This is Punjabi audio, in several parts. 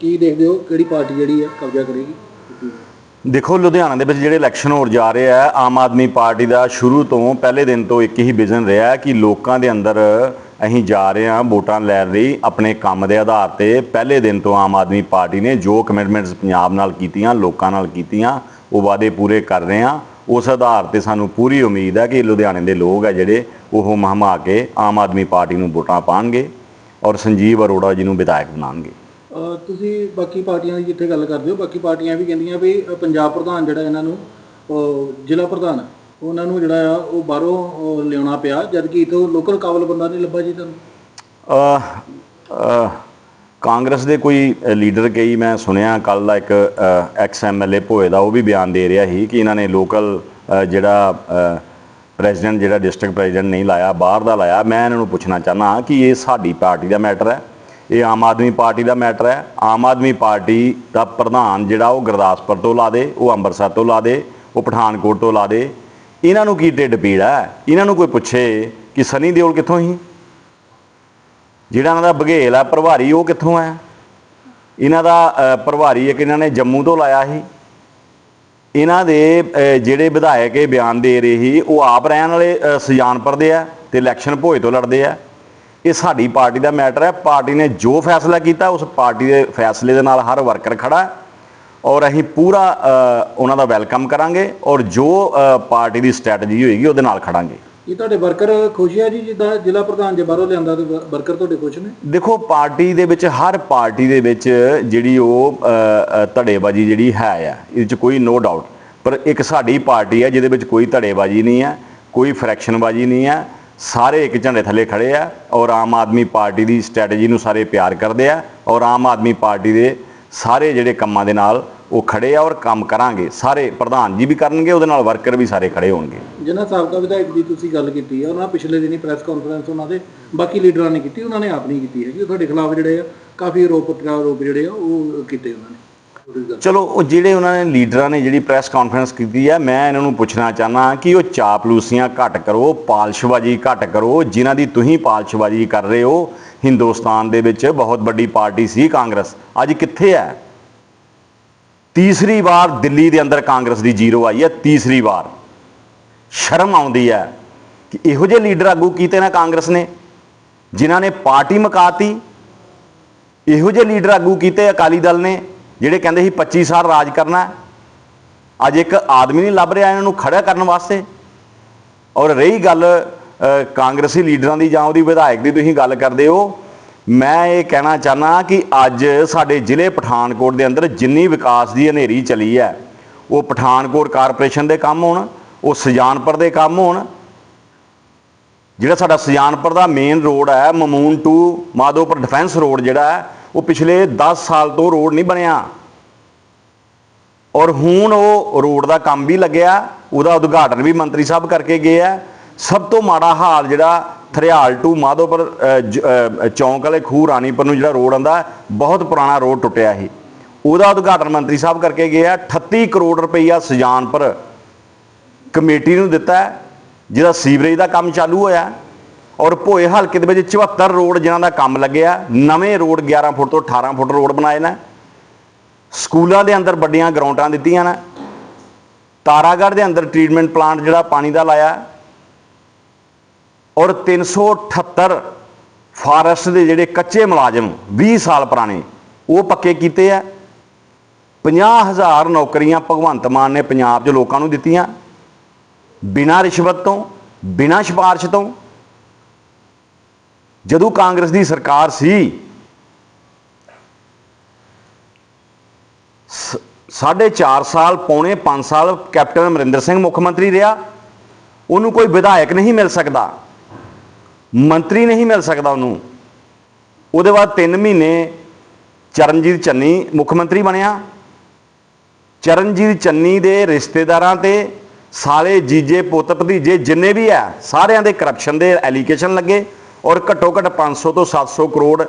ਕੀ ਦੇਖਦੇ ਹੋ? ਕਿਹੜੀ ਪਾਰਟੀ ਜਿਹੜੀ ਹੈ ਕਬਜ਼ਾ ਕਰੇਗੀ? ਦੇਖੋ, ਲੁਧਿਆਣਾ ਦੇ ਵਿੱਚ ਜਿਹੜੇ ਇਲੈਕਸ਼ਨ ਹੋ ਜਾ ਰਹੇ ਆ, ਆਮ ਆਦਮੀ ਪਾਰਟੀ ਦਾ ਸ਼ੁਰੂ ਤੋਂ ਪਹਿਲੇ ਦਿਨ ਤੋਂ ਇੱਕ ਹੀ ਵਿਜ਼ਨ ਰਿਹਾ ਕਿ ਲੋਕਾਂ ਦੇ ਅੰਦਰ ਅਸੀਂ ਜਾ ਰਹੇ ਹਾਂ ਵੋਟਾਂ ਲੈਣ ਲਈ ਆਪਣੇ ਕੰਮ ਦੇ ਆਧਾਰ ਤੇ। ਪਹਿਲੇ ਦਿਨ ਤੋਂ ਆਮ ਆਦਮੀ ਪਾਰਟੀ ਨੇ ਜੋ ਕਮਿਟਮੈਂਟਸ ਪੰਜਾਬ ਨਾਲ ਕੀਤੀਆਂ, ਲੋਕਾਂ ਨਾਲ ਕੀਤੀਆਂ, ਉਹ ਵਾਅਦੇ ਪੂਰੇ ਕਰ ਰਹੇ ਹਾਂ। ਉਸ ਆਧਾਰ ਤੇ ਸਾਨੂੰ ਪੂਰੀ ਉਮੀਦ ਹੈ ਕਿ ਲੁਧਿਆਣੇ ਦੇ ਲੋਕ ਆ ਜਿਹੜੇ, ਉਹ ਮਹਮਾ ਕੇ ਆਮ ਆਦਮੀ ਪਾਰਟੀ ਨੂੰ ਵੋਟਾਂ ਪਾਣਗੇ ਔਰ ਸੰਜੀਵ ਅਰੋੜਾ ਜੀ ਨੂੰ ਵਿਧਾਇਕ ਬਣਾਉਣਗੇ ਤੁਸੀਂ ਬਾਕੀ ਪਾਰਟੀਆਂ ਦੀ ਜਿੱਥੇ ਗੱਲ ਕਰਦੇ ਹੋ ਬਾਕੀ ਪਾਰਟੀਆਂ ਵੀ ਕਹਿੰਦੀਆਂ ਵੀ ਪੰਜਾਬ ਪ੍ਰਧਾਨ ਜਿਹੜਾ ਇਹਨਾਂ ਨੂੰ ਉਹ ਜ਼ਿਲ੍ਹਾ ਪ੍ਰਧਾਨ ਉਹਨਾਂ ਨੂੰ ਜਿਹੜਾ ਆ ਉਹ ਬਾਹਰੋਂ ਲਿਆਉਣਾ ਪਿਆ ਜਦਕਿ ਇਥੋਂ ਲੋਕਲ ਕਾਬਲ ਬੰਦਾ ਨਹੀਂ ਲੱਭਾ ਜੀ ਤੁਹਾਨੂੰ। ਅਹ, ਕਾਂਗਰਸ ਦੇ ਕੋਈ ਲੀਡਰ ਕਈ ਮੈਂ ਸੁਣਿਆ ਕੱਲ ਦਾ ਇੱਕ ਐਕਸ ਐਮਐਲਏ ਭੋਏ ਦਾ ਉਹ ਵੀ ਬਿਆਨ ਦੇ ਰਿਹਾ ਸੀ ਕਿ ਇਹਨਾਂ ਨੇ ਲੋਕਲ ਜਿਹੜਾ ਪ੍ਰੈਜ਼ੀਡੈਂਟ ਜਿਹੜਾ ਡਿਸਟ੍ਰਿਕਟ ਪ੍ਰੈਜ਼ੀਡੈਂਟ ਨਹੀਂ ਲਾਇਆ ਬਾਹਰ ਦਾ ਲਾਇਆ। ਮੈਂ ਇਹਨਾਂ ਨੂੰ ਪੁੱਛਣਾ ਚਾਹਨਾ ਕਿ ਇਹ ਸਾਡੀ ਪਾਰਟੀ ਦਾ ਮੈਟਰ ਹੈ। ਇਹ ਆਮ ਆਦਮੀ ਪਾਰਟੀ ਦਾ ਮੈਟਰ ਹੈ। ਆਮ ਆਦਮੀ ਪਾਰਟੀ ਦਾ ਪ੍ਰਧਾਨ ਜਿਹੜਾ ਉਹ ਗੁਰਦਾਸਪੁਰ ਤੋਂ ਲਾ ਦੇ ਉਹ ਅੰਮ੍ਰਿਤਸਰ ਤੋਂ ਲਾ ਦੇ ਉਹ ਪਠਾਨਕੋਟ ਤੋਂ ਲਾ ਦੇ। ਇਹਨਾਂ ਨੂੰ ਕੀ ਢਿੱਡ ਪੀੜ ਹੈ? ਇਹਨਾਂ ਨੂੰ ਕੋਈ ਪੁੱਛੇ ਕਿ ਸਨੀ ਦਿਓਲ ਕਿੱਥੋਂ ਸੀ? ਜਿਹੜਾ ਇਹਨਾਂ ਦਾ ਬਘੇਲ ਆ ਪ੍ਰਭਾਰੀ ਉਹ ਕਿੱਥੋਂ ਹੈ? ਇਹਨਾਂ ਦਾ ਪ੍ਰਭਾਰੀ ਇੱਕ ਇਹਨਾਂ ਨੇ ਜੰਮੂ ਤੋਂ ਲਾਇਆ ਸੀ। ਇਹਨਾਂ ਦੇ ਜਿਹੜੇ ਵਿਧਾਇਕ ਇਹ ਬਿਆਨ ਦੇ ਰਹੇ ਸੀ ਉਹ ਆਪ ਰਹਿਣ ਵਾਲੇ ਅ, ਸੁਜਾਨਪੁਰ ਦੇ ਆ ਤੇ ਇਲੈਕਸ਼ਨ ਭੋਏ ਤੋਂ ਲੜਦੇ ਆ ਇਹ ਸਾਡੀ ਪਾਰਟੀ ਦਾ ਮੈਟਰ ਹੈ। ਪਾਰਟੀ ਨੇ ਜੋ ਫੈਸਲਾ ਕੀਤਾ ਉਸ ਪਾਰਟੀ ਦੇ ਫੈਸਲੇ ਦੇ ਨਾਲ ਹਰ ਵਰਕਰ ਖੜਾ ਹੈ ਔਰ ਅਸੀਂ ਪੂਰਾ ਉਹਨਾਂ ਦਾ ਵੈਲਕਮ ਕਰਾਂਗੇ ਔਰ ਜੋ ਪਾਰਟੀ ਦੀ ਸਟ੍ਰੈਟਜੀ ਹੋਏਗੀ ਉਹਦੇ ਨਾਲ ਖੜਾਂਗੇ। ਇਹ ਤੁਹਾਡੇ ਵਰਕਰ ਖੁਸ਼ ਆ ਜੀ ਜਿੱਦਾਂ ਜ਼ਿਲ੍ਹਾ ਪ੍ਰਧਾਨ ਜੇ ਬਾਹਰੋਂ ਲਿਆਂਦਾ ਤੇ ਵਰਕਰ ਤੁਹਾਡੇ ਖੁਸ਼ ਨੇ? ਦੇਖੋ ਪਾਰਟੀ ਦੇ ਵਿੱਚ ਹਰ ਪਾਰਟੀ ਦੇ ਵਿੱਚ ਜਿਹੜੀ ਉਹ ਧੜੇਬਾਜ਼ੀ ਜਿਹੜੀ ਹੈ ਆ ਇਹਦੇ ਵਿੱਚ ਕੋਈ ਨੋ ਡਾਊਟ ਪਰ ਇੱਕ ਸਾਡੀ ਪਾਰਟੀ ਹੈ ਜਿਹਦੇ ਵਿੱਚ ਕੋਈ ਧੜੇਬਾਜ਼ੀ ਨਹੀਂ ਹੈ ਕੋਈ ਫਰੈਕਸ਼ਨਬਾਜ਼ੀ ਨਹੀਂ ਹੈ ਸਾਰੇ ਇੱਕ ਝੰਡੇ ਥੱਲੇ ਖੜੇ ਆ ਔਰ ਆਮ ਆਦਮੀ ਪਾਰਟੀ ਦੀ ਸਟ੍ਰੈਟਜੀ ਨੂੰ ਸਾਰੇ ਪਿਆਰ ਕਰਦੇ ਆ ਔਰ ਆਮ ਆਦਮੀ ਪਾਰਟੀ ਦੇ ਸਾਰੇ ਜਿਹੜੇ ਕੰਮਾਂ ਦੇ ਨਾਲ ਉਹ ਖੜੇ ਆ ਔਰ ਕੰਮ ਕਰਾਂਗੇ। ਸਾਰੇ ਪ੍ਰਧਾਨ ਜੀ ਵੀ ਕਰਨਗੇ, ਉਹਦੇ ਨਾਲ ਵਰਕਰ ਵੀ ਸਾਰੇ ਖੜੇ ਹੋਣਗੇ। ਜਿਨ੍ਹਾਂ ਸਾਬਕਾ ਵਿਧਾਇਕ ਦੀ ਤੁਸੀਂ ਗੱਲ ਕੀਤੀ ਆ, ਉਹਨਾਂ ਪਿਛਲੇ ਦਿਨੀ ਪ੍ਰੈਸ ਕਾਨਫਰੰਸ ਉਹਨਾਂ ਦੇ, ਬਾਕੀ ਲੀਡਰਾਂ ਨੇ ਕੀਤੀ, ਉਹਨਾਂ ਨੇ ਆਪ ਨਹੀਂ ਕੀਤੀ ਹੈਗੀ। ਉਹ ਤੁਹਾਡੇ ਖਿਲਾਫ ਜਿਹੜੇ ਆ, ਕਾਫੀ ਆਰੋਪ ਪ੍ਰਤਿਆਰੋਪ ਜਿਹੜੇ ਆ, ਉਹ ਕੀਤੇ ਉਹਨਾਂ ਨੇ। ਚਲੋ, ਉਹ ਜਿਹੜੇ ਉਹਨਾਂ ਨੇ ਲੀਡਰਾਂ ਨੇ ਜਿਹੜੀ ਪ੍ਰੈਸ ਕਾਨਫਰੰਸ ਕੀਤੀ ਹੈ, ਮੈਂ ਇਹਨਾਂ ਨੂੰ ਪੁੱਛਣਾ ਚਾਹਨਾ ਕਿ ਉਹ ਚਾਪਲੂਸੀਆਂ ਘੱਟ ਕਰੋ ਪਾਲਸ਼ਬਾਜ਼ੀ ਘੱਟ ਕਰੋ, ਜਿਨ੍ਹਾਂ ਦੀ ਤੁਸੀਂ ਪਾਲਸ਼ਬਾਜ਼ੀ ਕਰ ਰਹੇ ਹੋ। ਹਿੰਦੁਸਤਾਨ ਦੇ ਵਿੱਚ ਬਹੁਤ ਵੱਡੀ ਪਾਰਟੀ ਸੀ ਕਾਂਗਰਸ। ਅੱਜ ਕਿੱਥੇ ਹੈ? ਤੀਸਰੀ ਵਾਰ ਦਿੱਲੀ ਦੇ ਅੰਦਰ ਕਾਂਗਰਸ ਦੀ ਜ਼ੀਰੋ ਆਈ ਹੈ, ਤੀਸਰੀ ਵਾਰ। ਸ਼ਰਮ ਆਉਂਦੀ ਹੈ ਕਿ ਇਹੋ ਜਿਹੇ ਲੀਡਰ ਆਗੂ ਕੀਤੇ ਨਾ ਕਾਂਗਰਸ ਨੇ, ਜਿਨ੍ਹਾਂ ਨੇ ਪਾਰਟੀ ਮਕਾਤੀ। ਇਹੋ ਜਿਹੇ ਲੀਡਰ ਆਗੂ ਕੀਤੇ ਅਕਾਲੀ ਦਲ ਨੇ ਜਿਹੜੇ ਕਹਿੰਦੇ ਸੀ 25 ਸਾਲ ਰਾਜ ਕਰਨਾ ਅੱਜ ਇੱਕ ਆਦਮੀ ਨਹੀਂ ਲੱਭ ਰਿਹਾ ਇਹਨਾਂ ਨੂੰ ਖੜਾ ਕਰਨ ਵਾਸਤੇ। ਔਰ ਰਹੀ ਗੱਲ ਕਾਂਗਰਸੀ ਲੀਡਰਾਂ ਦੀ ਜਾਂ ਉਹਦੀ ਵਿਧਾਇਕ ਦੀ ਤੁਸੀਂ ਗੱਲ ਕਰਦੇ ਹੋ, ਮੈਂ ਇਹ ਕਹਿਣਾ ਚਾਹਨਾ ਕਿ ਅੱਜ ਸਾਡੇ ਜ਼ਿਲ੍ਹੇ ਪਠਾਨਕੋਟ ਦੇ ਅੰਦਰ ਜਿੰਨੀ ਵਿਕਾਸ ਦੀ ਹਨੇਰੀ ਚਲੀ ਹੈ, ਉਹ ਪਠਾਨਕੋਟ ਕਾਰਪੋਰੇਸ਼ਨ ਦੇ ਕੰਮ ਹੋਣ, ਉਹ ਸੁਜਾਨਪੁਰ ਦੇ ਕੰਮ ਹੋਣ। ਜਿਹੜਾ ਸਾਡਾ ਸੁਜਾਨਪੁਰ ਦਾ ਮੇਨ ਰੋਡ ਹੈ, Mamun to Madhopur defence road ਜਿਹੜਾ ਹੈ ਉਹ ਪਿਛਲੇ 10 ਸਾਲ ਤੋਂ ਰੋਡ ਨਹੀਂ ਬਣਿਆ। ਔਰ ਹੁਣ ਉਹ ਰੋਡ ਦਾ ਕੰਮ ਵੀ ਲੱਗਿਆ, ਉਹਦਾ ਉਦਘਾਟਨ ਵੀ ਮੰਤਰੀ ਸਾਹਿਬ ਕਰਕੇ ਗਏ ਆ। ਸਭ ਤੋਂ ਮਾੜਾ ਹਾਲ ਜਿਹੜਾ ਥਰਿਆਲ ਟੂ ਮਾਧੋਪੁਰ ਚੌਂਕ ਵਾਲੇ ਖੂਹ ਰਾਣੀਪੁਰ ਨੂੰ ਜਿਹੜਾ ਰੋਡ ਆਂਦਾ ਬਹੁਤ ਪੁਰਾਣਾ ਰੋਡ ਟੁੱਟਿਆ ਸੀ ਉਹਦਾ ਉਦਘਾਟਨ ਮੰਤਰੀ ਸਾਹਿਬ ਕਰਕੇ ਗਏ ਆ 38 ਕਰੋੜ ਰੁਪਈਆ ਸੁਜਾਨਪੁਰ ਕਮੇਟੀ ਨੂੰ ਦਿੱਤਾ, ਜਿਹਦਾ ਸੀਵਰੇਜ ਦਾ ਕੰਮ ਚਾਲੂ ਹੋਇਆ। ਔਰ ਭੋਏ ਹਲਕੇ ਦੇ ਵਿੱਚ 74 ਰੋਡ ਜਿਨ੍ਹਾਂ ਦਾ ਕੰਮ ਲੱਗਿਆ, ਨਵੇਂ ਰੋਡ 11 ਫੁੱਟ ਤੋਂ 18 ਫੁੱਟ ਰੋਡ ਬਣਾਏ ਨੇ। ਸਕੂਲਾਂ ਦੇ ਅੰਦਰ ਵੱਡੀਆਂ ਗਰਾਊਂਡਾਂ ਦਿੱਤੀਆਂ ਨੇ। ਤਾਰਾਗੜ੍ਹ ਦੇ ਅੰਦਰ ਟ੍ਰੀਟਮੈਂਟ ਪਲਾਂਟ ਜਿਹੜਾ ਪਾਣੀ ਦਾ ਲਾਇਆ। ਔਰ 378 ਫਾਰੈਸਟ ਦੇ ਜਿਹੜੇ ਕੱਚੇ ਮੁਲਾਜ਼ਮ 20 ਸਾਲ ਪੁਰਾਣੇ, ਉਹ ਪੱਕੇ ਕੀਤੇ ਆ। 50000 ਨੌਕਰੀਆਂ ਭਗਵੰਤ ਮਾਨ ਨੇ ਪੰਜਾਬ 'ਚ ਲੋਕਾਂ ਨੂੰ ਦਿੱਤੀਆਂ। ਬਿਨਾਂ ਰਿਸ਼ਵਤ ਤੋਂ, ਬਿਨਾਂ ਸਿਫਾਰਿਸ਼ ਤੋਂ ਜਦੋਂ ਕਾਂਗਰਸ ਦੀ ਸਰਕਾਰ ਸੀ, ਸ- ਸਾਢੇ 4 ਸਾਲ, ਪੌਣੇ 5 ਸਾਲ ਕੈਪਟਨ ਅਮਰਿੰਦਰ ਸਿੰਘ ਮੁੱਖ ਮੰਤਰੀ ਰਿਹਾ। ਉਹਨੂੰ ਕੋਈ ਵਿਧਾਇਕ ਨਹੀਂ ਮਿਲ ਸਕਦਾ। ਮੰਤਰੀ ਨਹੀਂ ਮਿਲ ਸਕਦਾ ਉਹਨੂੰ। ਉਹਦੇ ਬਾਅਦ 3 ਮਹੀਨੇ ਚਰਨਜੀਤ ਚੰਨੀ ਮੁੱਖ ਮੰਤਰੀ ਬਣਿਆ। ਚਰਨਜੀਤ ਚੰਨੀ ਦੇ ਰਿਸ਼ਤੇਦਾਰਾਂ ਤੇ ਸਾਲੇ ਜੀਜੇ ਪੁੱਤ ਭਤੀਜੇ ਜਿੰਨੇ ਵੀ ਆ, ਸਾਰਿਆਂ ਦੇ ਕਰਪਸ਼ਨ ਦੇ ਐਲੀਗੇਸ਼ਨ ਲੱਗੇ। ਔਰ ਘੱਟੋ ਘੱਟ 500 ਤੋਂ 700 ਕਰੋੜ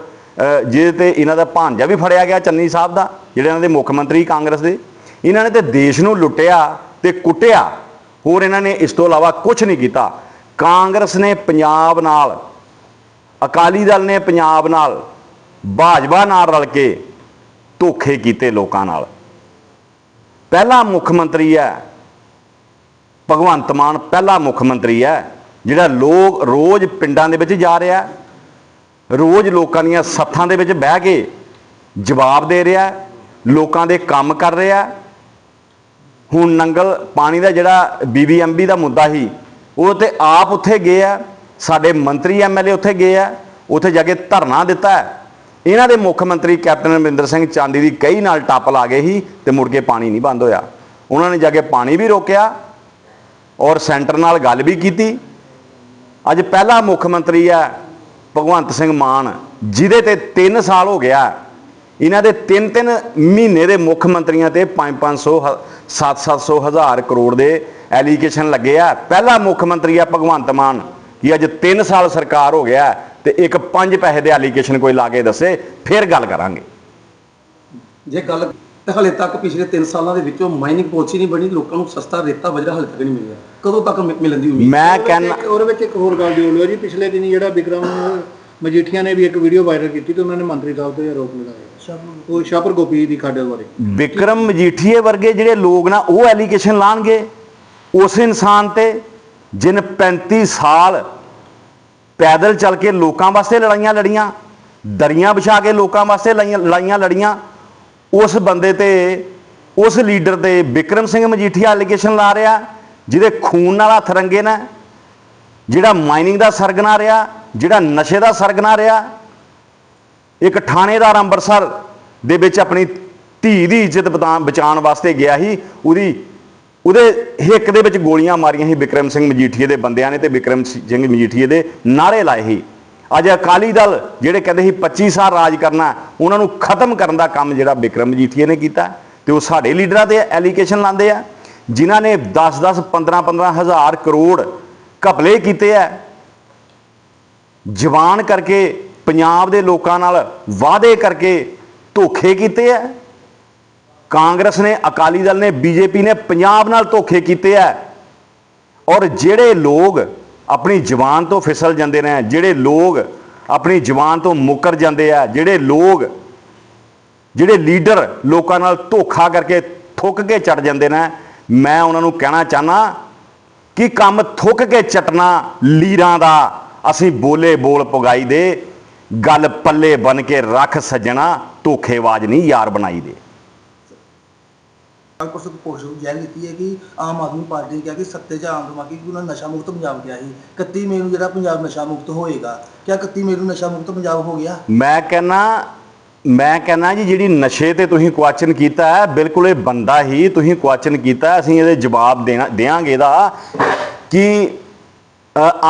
ਜਿਹਦੇ ਤੇ ਇਹਨਾਂ ਦਾ ਭਾਂਜਾ ਵੀ ਫੜਿਆ ਗਿਆ ਚੰਨੀ ਸਾਹਿਬ ਦਾ, ਜਿਹੜੇ ਇਹਨਾਂ ਦੇ ਮੁੱਖ ਮੰਤਰੀ ਕਾਂਗਰਸ ਦੇ। ਇਹਨਾਂ ਨੇ ਤੇ ਦੇਸ਼ ਨੂੰ ਲੁੱਟਿਆ ਤੇ ਕੁੱਟਿਆ, ਹੋਰ ਇਹਨਾਂ ਨੇ ਇਸ ਤੋਂ ਇਲਾਵਾ ਕੁਝ ਨਹੀਂ ਕੀਤਾ। ਕਾਂਗਰਸ ਨੇ ਪੰਜਾਬ ਨਾਲ, ਅਕਾਲੀ ਦਲ ਨੇ ਪੰਜਾਬ ਨਾਲ, ਭਾਜਪਾ ਨਾਲ ਰਲ ਕੇ ਧੋਖੇ ਕੀਤੇ ਲੋਕਾਂ ਨਾਲ। ਪਹਿਲਾ ਮੁੱਖ ਮੰਤਰੀ ਹੈ, ਭਗਵੰਤ ਮਾਨ ਪਹਿਲਾ ਮੁੱਖ ਮੰਤਰੀ ਹੈ। ਜਿਹੜਾ ਲੋਕ ਰੋਜ਼ ਪਿੰਡਾਂ ਦੇ ਵਿੱਚ ਜਾ ਰਿਹਾ, ਰੋਜ਼ ਲੋਕਾਂ ਦੀਆਂ ਸੱਥਾਂ ਦੇ ਵਿੱਚ ਬਹਿ ਕੇ ਜਵਾਬ ਦੇ ਰਿਹਾ, ਲੋਕਾਂ ਦੇ ਕੰਮ ਕਰ ਰਿਹਾ। ਹੁਣ ਨੰਗਲ ਪਾਣੀ ਦਾ ਜਿਹੜਾ ਬੀਬੀਐਮਬੀ ਦਾ ਮੁੱਦਾ ਸੀ, ਉਹ ਤੇ ਆਪ ਉੱਥੇ ਗਏ ਆ, ਸਾਡੇ ਮੰਤਰੀ ਐਮਐਲਏ ਉੱਥੇ ਗਏ ਆ, ਉੱਥੇ ਜਾ ਕੇ ਧਰਨਾ ਦਿੱਤਾ ਇਹਨਾਂ ਦੇ ਮੁੱਖ ਮੰਤਰੀ ਕੈਪਟਨ ਅਮਰਿੰਦਰ ਸਿੰਘ ਚਾਂਦੀ ਦੀ ਕਈ ਨਾਲ ਟੱਪ ਲਾ ਗਏ ਸੀ ਤੇ ਮੁੜ ਕੇ ਪਾਣੀ ਨਹੀਂ ਬੰਦ ਹੋਇਆ। ਉਹਨਾਂ ਨੇ ਜਾ ਕੇ ਪਾਣੀ ਵੀ ਰੋਕਿਆ ਔਰ ਸੈਂਟਰ ਨਾਲ ਗੱਲ ਵੀ ਕੀਤੀ। ਅੱਜ ਪਹਿਲਾ ਮੁੱਖ ਮੰਤਰੀ ਹੈ ਭਗਵੰਤ ਸਿੰਘ ਮਾਨ, ਜਿਹਦੇ ਤੇ 3 ਸਾਲ ਹੋ ਗਿਆ। ਇਹਨਾਂ ਦੇ 3-3 ਮਹੀਨੇ ਦੇ ਮੁੱਖ ਮੰਤਰੀਆਂ ਤੇ 5-500 7-700 ਹਜ਼ਾਰ ਕਰੋੜ ਦੇ ਐਲੀਗੇਸ਼ਨ ਲੱਗੇ ਆ। ਪਹਿਲਾ ਮੁੱਖ ਮੰਤਰੀ ਆ ਭਗਵੰਤ ਮਾਨ, ਕਿ ਅੱਜ 3 ਸਾਲ ਸਰਕਾਰ ਹੋ ਗਿਆ ਤੇ ਇੱਕ 5 ਪੈਸੇ ਦੇ ਐਲੀਗੇਸ਼ਨ ਕੋਈ ਲਾ ਕੇ ਦੱਸੇ, ਫਿਰ ਗੱਲ ਕਰਾਂਗੇ। ਜੇ ਗੱਲ ਤੇ ਹਲੇ ਤੱਕ ਪਿਛਲੇ 3 ਸਾਲਾਂ ਦੇ ਵਿੱਚੋਂ ਮਾਈਨਿੰਗ ਪਾਲਿਸੀ ਨਹੀਂ ਬਣੀ ਲੋਕਾਂ ਨੂੰ ਸਸਤਾ ਰੇਤਾ ਵਜਰਾ ਹਲੇ ਤੱਕ ਨਹੀਂ ਮਿਲਿਆ। ਕਦੋਂ ਤੱਕ ਮਿ- ਮਿਲਣ ਦੀ ਉਮੀਦ? ਮੈਂ ਕਹਿੰਦਾ ਉਹਦੇ ਵਿੱਚ ਇੱਕ ਹੋਰ ਗੱਲ ਜੋੜ ਲਿਓ ਜੀ ਪਿਛਲੇ ਦਿਨੀ ਜਿਹੜਾ ਵਿਕਰਮ ਮਜੀਠੀਆ ਨੇ ਵੀ ਇੱਕ ਵੀਡੀਓ ਵਾਇਰਲ ਕੀਤੀ ਤੇ ਉਹਨਾਂ ਨੇ ਮੰਤਰੀ ਸਾਹਿਬ ਤੇ ਆਰੋਪ ਲਗਾਇਆ ਉਹ ਸ਼ਾਪਰ ਗੋਪੀ ਦੀ ਖਾਡੇ ਬਾਰੇ। ਵਿਕਰਮ ਮਜੀਠੀਏ ਵਰਗੇ ਜਿਹੜੇ ਲੋਕ ਨਾ ਉਹ ਐਲੀਗੇਸ਼ਨ ਲਾਣਗੇ। ਉਸ ਇਨਸਾਨ ਤੇ ਜਿਨ 35 ਸਾਲ ਪੈਦਲ ਚੱਲ ਕੇ ਲੋਕਾਂ ਵਾਸਤੇ ਲੜਾਈਆਂ ਲੜੀਆਂ ਦਰੀਆਂ ਵਿਛਾ ਕੇ ਲੋਕਾਂ ਵਾਸਤੇ ਲੜਾਈਆਂ ਲੜਾਈਆਂ ਲੜੀਆਂ ਉਸ ਬੰਦੇ ਤੇ, ਉਸ ਲੀਡਰ ਤੇ ਵਿਕਰਮ ਸਿੰਘ ਮਜੀਠੀਆ ਐਲੀਗੇਸ਼ਨ ਲਾ ਰਿਹਾ, ਜਿਹਦੇ ਖੂਨ ਨਾਲ ਹੱਥ ਰੰਗੇ ਨਾ, ਜਿਹੜਾ ਮਾਈਨਿੰਗ ਦਾ ਸਰਗਨਾ ਰਿਹਾ, ਜਿਹੜਾ ਨਸ਼ੇ ਦਾ ਸਰਗਨਾ ਰਿਹਾ, ਇੱਕ ਥਾਣੇਦਾਰ ਅੰਮ੍ਰਿਤਸਰ ਦੇ ਵਿੱਚ ਆਪਣੀ ਧੀ ਦੀ ਇੱਜ਼ਤ ਬਤਾ- ਬਚਾਉਣ ਵਾਸਤੇ ਗਿਆ ਸੀ, ਉਹਦੀ, ਉਹਦੇ ਹਿੱਕ ਦੇ ਵਿੱਚ ਗੋਲੀਆਂ ਮਾਰੀਆਂ ਸੀ ਵਿਕਰਮ ਸਿੰਘ ਮਜੀਠੀਏ ਦੇ ਬੰਦਿਆਂ ਨੇ ਤੇ ਵਿਕਰਮ ਸਿੰਘ ਮਜੀਠੀਏ ਦੇ ਨਾਰੇ ਲਾਏ ਸੀ। ਅੱਜ ਅਕਾਲੀ ਦਲ ਜਿਹੜੇ ਕਹਿੰਦੇ ਸੀ 25 ਸਾਲ ਰਾਜ ਕਰਨਾ, ਉਹਨਾਂ ਨੂੰ ਖਤਮ ਕਰਨ ਦਾ ਕੰਮ ਜਿਹੜਾ ਵਿਕਰਮ ਮਜੀਠੀਏ ਨੇ ਕੀਤਾ, ਤੇ ਉਹ ਸਾਡੇ ਲੀਡਰਾਂ ਤੇ ਐਲੀਗੇਸ਼ਨ ਲਾਉਂਦੇ ਆ, ਜਿਨ੍ਹਾਂ ਨੇ 10-10 15-15 ਹਜ਼ਾਰ ਕਰੋੜ ਘਪਲੇ ਕੀਤੇ ਆ। ਜਵਾਨ ਕਰਕੇ ਪੰਜਾਬ ਦੇ ਲੋਕਾਂ ਨਾਲ ਵਾਅਦੇ ਕਰਕੇ ਧੋਖੇ ਕੀਤੇ ਆ। ਕਾਂਗਰਸ ਨੇ, ਅਕਾਲੀ ਦਲ ਨੇ, ਬੀਜੇਪੀ ਨੇ ਪੰਜਾਬ ਨਾਲ ਧੋਖੇ ਕੀਤੇ ਆ। ਔਰ ਜਿਹੜੇ ਲੋਕ ਆਪਣੀ ਜ਼ੁਬਾਨ ਤੋਂ ਫਿਸਲ ਜਾਂਦੇ ਨੇ, ਜਿਹੜੇ ਲੋਕ ਆਪਣੀ ਜ਼ੁਬਾਨ ਤੋਂ ਮੁੱਕਰ ਜਾਂਦੇ ਆ, ਜਿਹੜੇ ਲੋਕ, ਜਿਹੜੇ ਲੀਡਰ ਲੋਕਾਂ ਨਾਲ ਧੋਖਾ ਕਰਕੇ ਥੁੱਕ ਕੇ ਚੜ ਜਾਂਦੇ ਨੇ, ਮੈਂ ਉਹਨਾਂ ਨੂੰ ਕਹਿਣਾ ਚਾਹਨਾ ਕਿ ਕੰਮ ਥੁੱਕ ਕੇ ਚਟਣਾ ਲੀਰਾਂ ਦਾ, ਅਸੀਂ ਬੋਲੇ ਬੋਲ ਪੁਗਾਈ ਦੇ, ਗੱਲ ਪੱਲੇ ਬਨ ਕੇ ਰੱਖ ਸੱਜਣਾ, ਧੋਖੇਬਾਜ਼ ਨਹੀਂ ਯਾਰ ਬਣਾਈ ਦੇ। ਕਾਂਗਰਸ ਨੂੰ ਪੋਸਟ ਜੈਲ ਦਿੱਤੀ ਹੈ ਕਿ ਆਮ ਆਦਮੀ ਪਾਰਟੀ ਨੇ ਕਿਹਾ ਕਿ ਸੱਤੇ 'ਚ ਆਉਣ ਤੋਂ ਕਿ ਉਹਨਾਂ ਨਸ਼ਾ ਮੁਕਤ ਪੰਜਾਬ ਕਿਹਾ ਸੀ। 31 ਮਈ ਨੂੰ ਜਿਹੜਾ ਪੰਜਾਬ ਨਸ਼ਾ ਮੁਕਤ ਹੋਏਗਾ, ਕਿਆ 31 ਮਈ ਨੂੰ ਨਸ਼ਾ ਮੁਕਤ ਪੰਜਾਬ ਹੋ ਗਿਆ? ਮੈਂ ਕਹਿੰਨਾ ਮੈਂ ਕਹਿੰਨਾ ਜੀ, ਜਿਹੜੀ ਨਸ਼ੇ ਤੇ ਤੁਸੀਂ ਕੁਐਸਚਨ ਕੀਤਾ ਹੈ, ਬਿਲਕੁਲ ਇਹ ਬੰਦਾ ਹੀ ਤੁਸੀਂ ਕੁਐਸਚਨ ਕੀਤਾ ਅਸੀਂ ਇਹਦੇ ਜਵਾਬ ਦੇਣਾ ਦੇਾਂਗੇ ਇਹਦਾ ਕਿ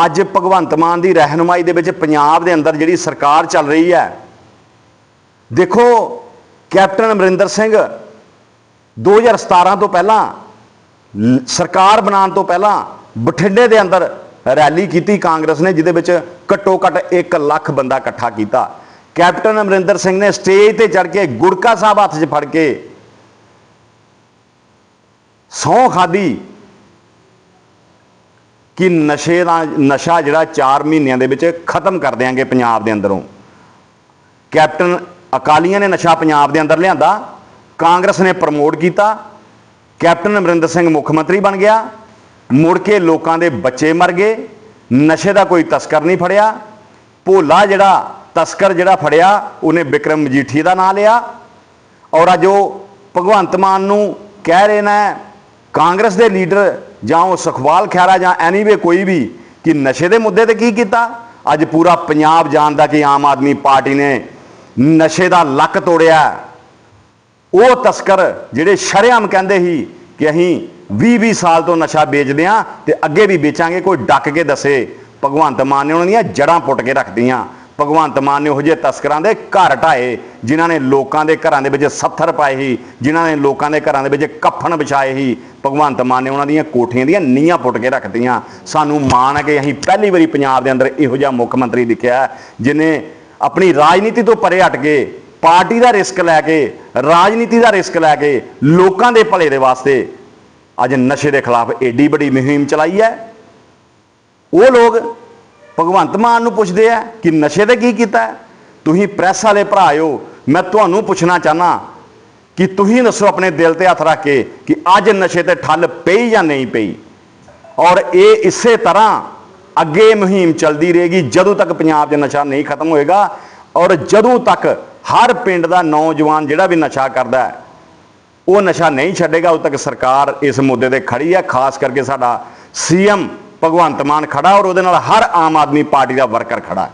ਅੱਜ ਭਗਵੰਤ ਮਾਨ ਦੀ ਰਹਿਨੁਮਾਈ ਦੇ ਵਿੱਚ ਪੰਜਾਬ ਦੇ ਅੰਦਰ ਜਿਹੜੀ ਸਰਕਾਰ ਚੱਲ ਰਹੀ ਹੈ। ਦੇਖੋ, ਕੈਪਟਨ ਅਮਰਿੰਦਰ ਸਿੰਘ 2017 ਤੋਂ ਪਹਿਲਾਂ, ਸਰਕਾਰ ਬਣਾਉਣ ਤੋਂ ਪਹਿਲਾਂ ਬਠਿੰਡੇ ਦੇ ਅੰਦਰ ਰੈਲੀ ਕੀਤੀ ਕਾਂਗਰਸ ਨੇ, ਜਿਹਦੇ ਵਿੱਚ ਘੱਟੋ ਘੱਟ 1 ਲੱਖ ਬੰਦਾ ਇਕੱਠਾ ਕੀਤਾ। ਕੈਪਟਨ ਅਮਰਿੰਦਰ ਸਿੰਘ ਨੇ ਸਟੇਜ ਤੇ ਚੜ ਕੇ ਗੁੜਕਾ ਸਾਹਿਬ ਹੱਥ 'ਚ ਫੜ ਕੇ ਸਹੁੰ ਖਾਦੀ ਕਿ ਨਸ਼ੇ ਦਾ, ਨਸ਼ਾ ਜਿਹੜਾ 4 ਮਹੀਨਿਆਂ ਦੇ ਵਿੱਚ ਖਤਮ ਕਰ ਦਿਆਂਗੇ ਪੰਜਾਬ ਦੇ ਅੰਦਰੋਂ। ਕੈਪਟਨ ਅਕਾਲੀਆਂ ਨੇ ਨਸ਼ਾ ਪੰਜਾਬ ਦੇ ਅੰਦਰ ਲਿਆਂਦਾ। ਕਾਂਗਰਸ ਨੇ ਪ੍ਰਮੋਟ ਕੀਤਾ, ਕੈਪਟਨ ਅਮਰਿੰਦਰ ਸਿੰਘ ਮੁੱਖ ਮੰਤਰੀ ਬਣ ਗਿਆ, ਮੁੜ ਕੇ ਲੋਕਾਂ ਦੇ ਬੱਚੇ ਮਰ ਗਏ, ਨਸ਼ੇ ਦਾ ਕੋਈ ਤਸਕਰ ਨਹੀਂ ਫੜਿਆ, ਭੋਲਾ ਜਿਹੜਾ ਤਸਕਰ ਜਿਹੜਾ ਫੜਿਆ, ਉਹਨੇ ਵਿਕਰਮ ਮਜੀਠੀ ਦਾ ਨਾਂ ਲਿਆ, ਔਰ ਅੱਜ ਉਹ ਭਗਵੰਤ ਮਾਨ ਨੂੰ ਕਹਿ ਰਹੇ ਨੇ, ਕਾਂਗਰਸ ਦੇ ਲੀਡਰ ਜਾਂ ਉਹ ਸੁਖਵਾਲ ਖਹਿਰਾ ਜਾਂ ਐਨੀਵੇ ਕੋਈ ਵੀ, ਕਿ ਨਸ਼ੇ ਦੇ ਮੁੱਦੇ ਤੇ ਕੀ ਕੀਤਾ? ਅੱਜ ਪੂਰਾ ਪੰਜਾਬ ਜਾਣਦਾ ਕਿ ਆਮ ਆਦਮੀ ਪਾਰਟੀ ਨੇ ਨਸ਼ੇ ਦਾ ਲੱਕ ਤੋੜਿਆ। ਉਹ ਤਸਕਰ ਜਿਹੜੇ ਸ਼ਰੇਆਮ ਕਹਿੰਦੇ ਸੀ ਕਿ ਅਸੀਂ 20-20 ਸਾਲ ਤੋਂ ਨਸ਼ਾ ਵੇਚਦੇ ਆ ਤੇ ਅੱਗੇ ਵੀ ਵੇਚਾਂਗੇ, ਕੋਈ ਡੱਕ ਕੇ ਦੱਸੇ, ਭਗਵੰਤ ਮਾਨ ਨੇ ਉਹਨਾਂ ਦੀਆਂ ਜੜਾਂ ਪੁੱਟ ਕੇ ਰੱਖਦੀਆਂ ਭਗਵੰਤ ਮਾਨ ਨੇ ਉਹ ਜਿਹੇ ਤਸਕਰਾਂ ਦੇ ਘਰ ਢਾਏ, ਜਿਨ੍ਹਾਂ ਨੇ ਲੋਕਾਂ ਦੇ ਘਰਾਂ ਦੇ ਵਿੱਚ ਸੱਥਰ ਪਾਏ ਸੀ, ਜਿਨ੍ਹਾਂ ਨੇ ਲੋਕਾਂ ਦੇ ਘਰਾਂ ਦੇ ਵਿੱਚ ਕਫਨ ਵਿਛਾਏ ਸੀ। ਭਗਵੰਤ ਮਾਨ ਨੇ ਉਹਨਾਂ ਦੀਆਂ ਕੋਠੀਆਂ ਦੀਆਂ ਨੀਹਾਂ ਪੁੱਟ ਕੇ ਰੱਖਦੀਆਂ ਸਾਨੂੰ ਮਾਣ ਹੈ ਕਿ ਅਸੀਂ ਪਹਿਲੀ ਵਾਰੀ ਪੰਜਾਬ ਦੇ ਅੰਦਰ ਇਹੋ ਜਿਹਾ ਮੁੱਖ ਮੰਤਰੀ ਦਿਖਿਆ ਜਿਨੇ ਆਪਣੀ ਰਾਜਨੀਤੀ ਤੋਂ ਪਰੇ ਹਟ ਕੇ ਪਾਰਟੀ ਦਾ ਰਿਸਕ ਲੈ ਕੇ, ਰਾਜਨੀਤੀ ਦਾ ਰਿਸਕ ਲੈ ਕੇ ਲੋਕਾਂ ਦੇ ਭਲੇ ਦੇ ਵਾਸਤੇ ਅੱਜ ਨਸ਼ੇ ਦੇ ਖਿਲਾਫ ਏਡੀ ਵੱਡੀ ਮੁਹਿੰਮ ਚਲਾਈ ਹੈ। ਉਹ ਲੋਕ ਭਗਵੰਤ ਮਾਨ ਨੂੰ ਪੁੱਛਦੇ ਆ ਕਿ ਨਸ਼ੇ ਤੇ ਕੀ ਕੀਤਾ ਤੁਸੀਂ ਪ੍ਰੈਸ ਵਾਲੇ ਭਰਾਇਓ ਮੈਂ ਤੁਹਾਨੂੰ ਪੁੱਛਣਾ ਚਾਹਨਾ ਕਿ ਤੁਸੀਂ ਦੱਸੋ ਆਪਣੇ ਦਿਲ ਤੇ ਹੱਥ ਰੱਖ ਕੇ ਕਿ ਅੱਜ ਨਸ਼ੇ ਤੇ ਠੱਲ ਪਈ ਜਾਂ ਨਹੀਂ ਪਈ। ਔਰ ਇਹ ਇਸੇ ਤਰ੍ਹਾਂ ਅੱਗੇ ਮੁਹਿੰਮ ਚੱਲਦੀ ਰਹੇਗੀ, ਜਦੋਂ ਤੱਕ ਪੰਜਾਬ 'ਚ ਨਸ਼ਾ ਨਹੀਂ ਖਤਮ ਹੋਏਗਾ। ਔਰ ਜਦੋਂ ਤੱਕ ਹਰ ਪਿੰਡ ਦਾ ਨੌਜਵਾਨ ਜਿਹੜਾ ਵੀ ਨਸ਼ਾ ਕਰਦਾ ਹੈ, ਉਹ ਨਸ਼ਾ ਨਹੀਂ ਛੱਡੇਗਾ, ਉਦੋਂ ਤੱਕ ਸਰਕਾਰ ਇਸ ਮੁੱਦੇ ਤੇ ਖੜੀ ਹੈ। ਖਾਸ ਕਰਕੇ ਸਾਡਾ ਸੀਐਮ ਭਗਵੰਤ ਮਾਨ ਖੜਾ ਔਰ ਉਹਦੇ ਨਾਲ ਹਰ ਆਮ ਆਦਮੀ ਪਾਰਟੀ ਦਾ ਵਰਕਰ ਖੜਾ ਹੈ।